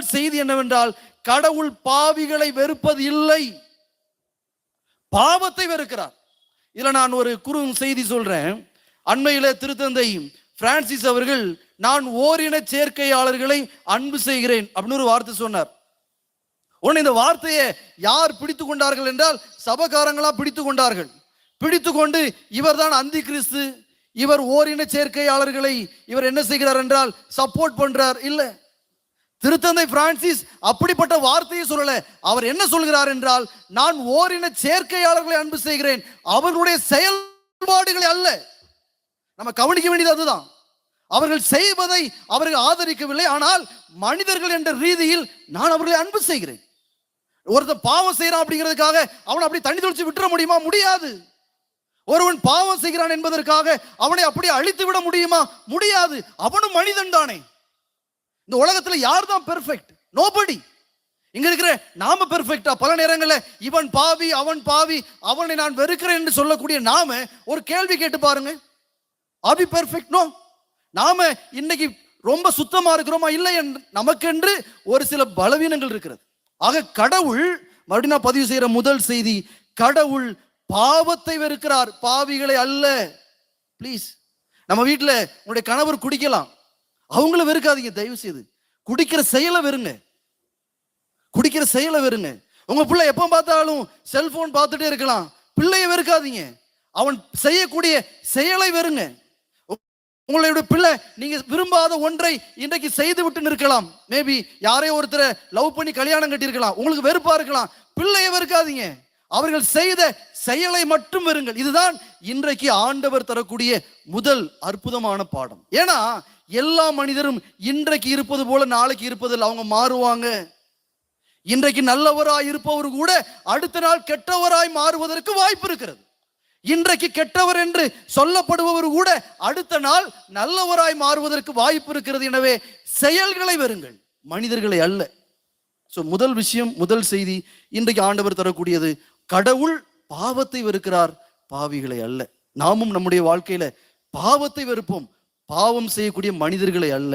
செய்தி என்னவென்றால் கடவுள் பாவிகளை வெறுப்பது இல்லை. பாவத்தை வெறுக்கிறார். இதில் நான் ஒரு குறு செய்தி சொல்றேன். அண்மையில் திருத்தந்தை பிரான்சிஸ் அவர்கள் நான் ஓரின சேர்க்கையாளர்களை அன்பு செய்கிறேன் அப்படின்னு ஒரு வார்த்தை சொன்னார். உடனே இந்த வார்த்தையை யார் பிடித்து கொண்டார்கள் என்றால் சபகாரங்களா பிடித்து கொண்டார்கள். பிடித்து கொண்டு இவர்தான் அந்தி கிறிஸ்து இவர் ஓரின சேர்க்கையாளர்களை இவர் என்ன செய்கிறார் என்றால் சப்போர்ட் பண்றார். இல்ல. திருத்தந்தை பிரான்சிஸ் அப்படிப்பட்ட வார்த்தையை சொல்லல. அவர் என்ன சொல்கிறார் என்றால் நான் ஓரின சேர்க்கையாளர்களை அன்பு செய்கிறேன். அவர்களுடைய செயல்பாடுகளை அல்ல. நம்ம கவனிக்க வேண்டியது அதுதான். அவர்கள் செய்வதை அவர்கள் ஆதரிக்கவில்லை. ஆனால் மனிதர்கள் என்ற ரீதியில் நான் அவர்களை அன்பு செய்கிறேன். ஒருத்தர் பாவம் செய்யறான் அப்படிங்கிறதுக்காக அவனை அப்படி தண்ணி தொழிச்சு விட்டுற முடியுமா? முடியாது. ஒருவன் பாவம் செய்கிறான் என்பதற்காக அவனை அப்படியே அழித்து விட முடியுமா? முடியாது. அவனும் மனிதன் தானே. இந்த உலகத்துல யார் தான் பெர்ஃபெக்ட் நோபடி இங்க இருக்கிற நாம பெர்ஃபெக்டா பல நேரங்களில் இவன் பாவி அவன் பாவி அவனை நான் வெறுக்கிறேன் என்று சொல்லக்கூடிய நாம ஒரு கேள்வி கேட்டு பாருங்க. அபி பெர்ஃபெக்ட் நோ நாம இன்னைக்கு ரொம்ப சுத்தமா இருக்கிறோமா? இல்லை என்று நமக்கென்று ஒரு சில பலவீனங்கள் இருக்கிறது. ஆக கடவுள் மறுபடியும் நான் பதிவு செய்யற முதல் செய்தி கடவுள் பாவத்தை வெறுக்கிறார். பாவிகளை அல்ல. ப்ளீஸ் நம்ம வீட்டில் உன்னுடைய கணவர் குடிக்கலாம். அவங்கள வெறுக்காதீங்க தயவு செய்து குடிக்கிற செயலை வெறுங்க. குடிக்கிற செயலை வெறுங்க. உங்க பிள்ளை எப்போ பார்த்தாலும் செல்போன் பார்த்துட்டே இருக்கலாம். பிள்ளையை வெறுக்காதீங்க. அவன் செய்யக்கூடிய செயலை வெறுங்க. உங்களுடைய பிள்ளை நீங்க விரும்பாத ஒன்றை இன்றைக்கு செய்து விட்டு நிற்கலாம். மேபி யாரையோ ஒருத்தரை லவ் பண்ணி கல்யாணம் கட்டியிருக்கலாம். உங்களுக்கு வெறுப்பா இருக்கலாம். பிள்ளையை வெறுக்காதீங்க. அவர்கள் செய்த செயலை மட்டும் வெறுங்கள். இதுதான் இன்றைக்கு ஆண்டவர் தரக்கூடிய முதல் அற்புதமான பாடம். ஏன்னா எல்லா மனிதரும் இன்றைக்கு இருப்பது போல நாளைக்கு இருப்பதில் அவங்க மாறுவாங்க. இன்றைக்கு நல்லவராய் இருப்பவர் கூட அடுத்த நாள் கெட்டவராய் மாறுவதற்கு வாய்ப்பு இருக்கிறது. இன்றைக்கு கெட்டவர் என்று சொல்லப்படுபவர் கூட அடுத்த நாள் நல்லவராய் மாறுவதற்கு வாய்ப்பு இருக்கிறது. எனவே செயல்களை வருங்கள் மனிதர்களை அல்ல. ஸோ முதல் விஷயம் முதல் செய்தி இன்றைக்கு ஆண்டவர் தரக்கூடியது கடவுள் பாவத்தை வெறுக்கிறார். பாவிகளை அல்ல. நாமும் நம்முடைய வாழ்க்கையில பாவத்தை வெறுப்போம். பாவம் செய்யக்கூடிய மனிதர்களை அல்ல.